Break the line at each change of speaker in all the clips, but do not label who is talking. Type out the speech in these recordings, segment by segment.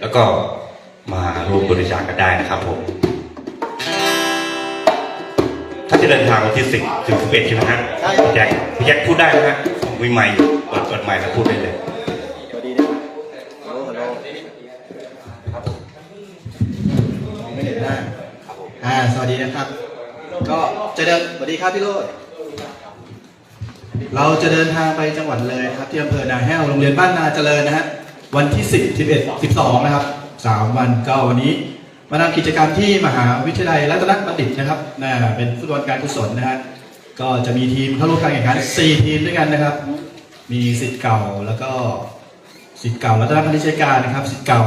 แล้วก็มาร่วมบริจาคกันได้นะครับผมถ้าจะเดินทางวันที่สิบถึงสิบเอ็ดใช่ไหมฮะ
ใช่
พี่แจ็คพี่แจ็คพูดได้ไหมฮะผมมีไมค์อยู่เปิดเปิดไมค์แล้วพูดได้เลย
สวัสดีนะครับฮัลโหลฮัลโหลมองไม่เห็นหน้าอ่าสวัสดีนะครับ ก็จะเดินสวัสดีครับพี่โรดเราจะเดินทางไปจังหวัดเลยครับที่อำเภอนาแห้วโรงเรียนบ้านนาเจริญนะฮะ วันที่ 10 11 12 นะครับ 3 วันก็วันนี้มาทำกิจกรรมที่มหาวิทยาลัยรัตนบัณฑิตนะครับน่าเป็นฟุตบอลการกุศลนะฮะก็จะมีทีมเข้าร่วมการแข่งขัน 4 ทีมด้วยกันนะครับ มีสิทธิ์เก่าแล้วก็สิทธิ์เก่ารัตนพันธิชการนะครับสิทธิ์เก่า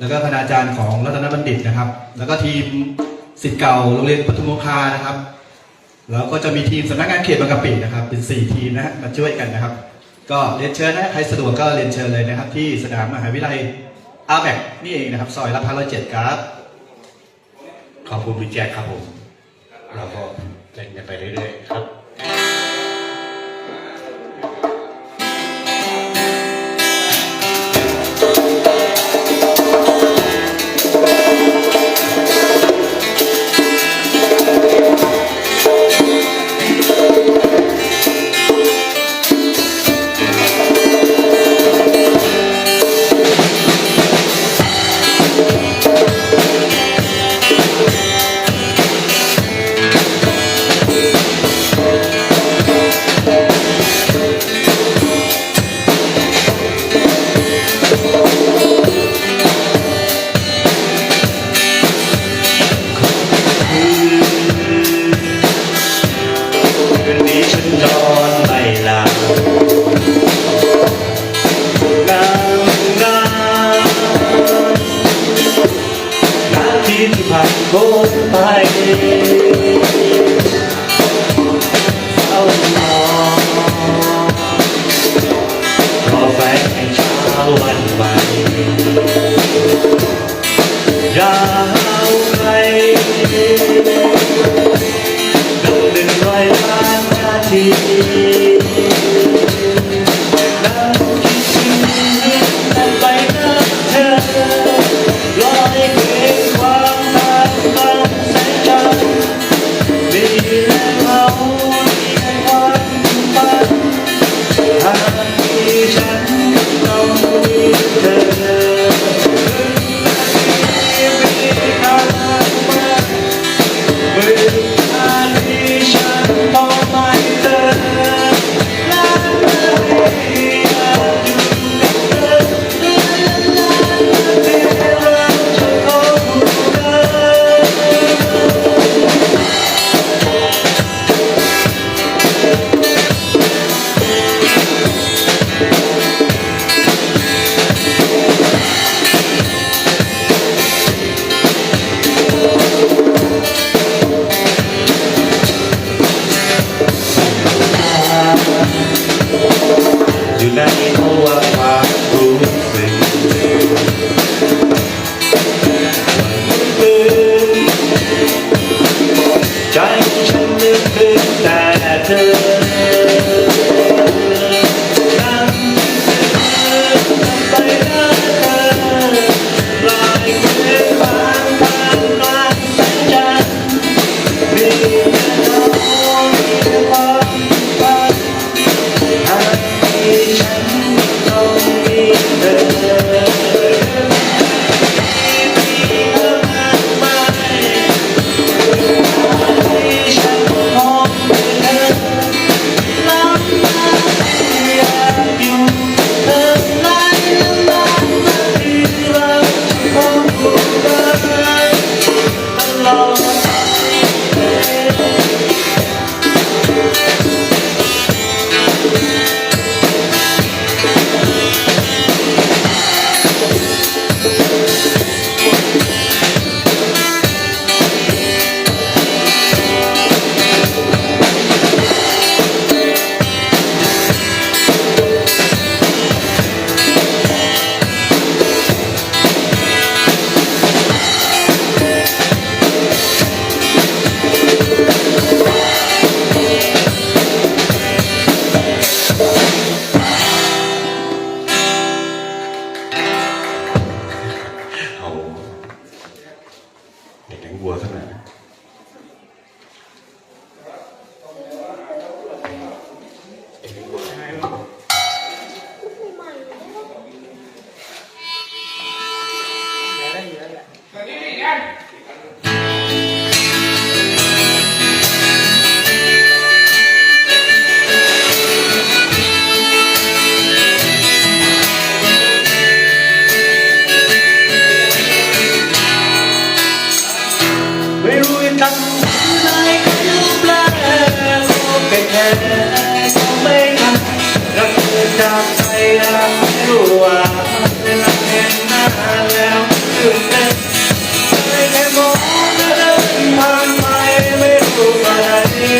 แล้วก็คณาจารย์ของรัตนบัณฑิตนะครับ แล้วก็ทีมสิทธิ์เก่าโรงเรียนปทุมโมคานะครับ แล้วก็จะมีทีมสำนักงานเขตบางกะปินะครับ เป็น 4 ทีมนะฮะมาช่วยกันนะครับ ก็เรียนเชิญนะใครสะดวกก็เรียนเชิญเลยนะครับ ที่สนามมหาวิทยาลัยอาแบกนี่เองนะครับ ซอยลาดพร้าวร้อยเจ็ดครับ
ขอบคุณพี่แจ็คครับผม เราก็เล่นกันไปเรื่อยๆ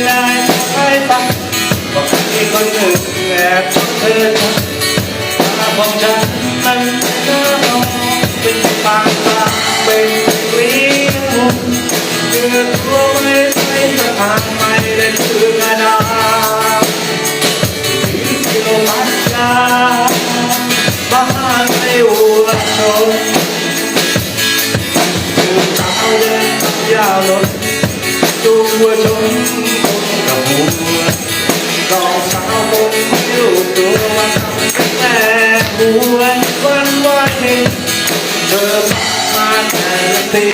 ได้ใช่ปะบอกมีคนอื่นแอบชอบเธอตาของฉันมันก็มองเป็นปางตาเป็นกลีมุมเกิดรู้ไม่ใช่ประทางไม่ได้ถือกระดาษที่เกี่ยวมัดยาบ้านไม่อุระชนคือเท้าเดินยาวลง วัวชนคนกับหัวน้องสาวคงไม่รู้ตัวว่าทำเป็นแม่หวนวันไหวเธอมาแต่ละที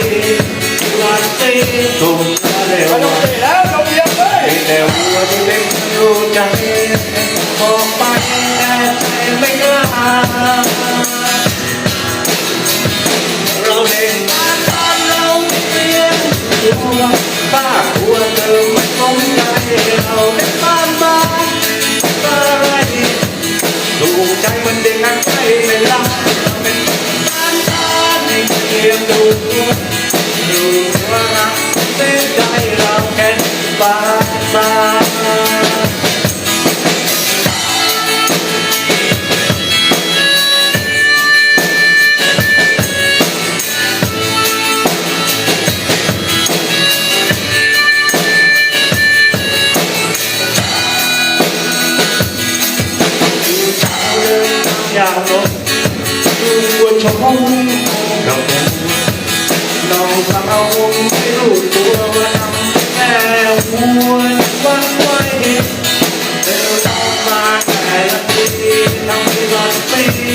วันตีตุ่มเร็วแต่หัวที่เล็กรู้ใจบอกไปแต่ใจไม่กล้า ยนกลัวป้าหัวเธอไม่สนใจเราเป็นบ้า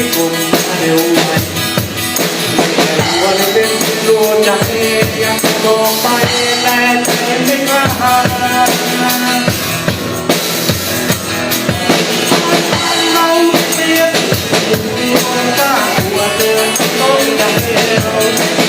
ผม่ปุ่มเร็วไวแต่วันเป็นรู้ใจยังบอกไปแต่ใจไม่กล้าเราเสียนมีคนกล้าหัวเดินต้นกันเดียว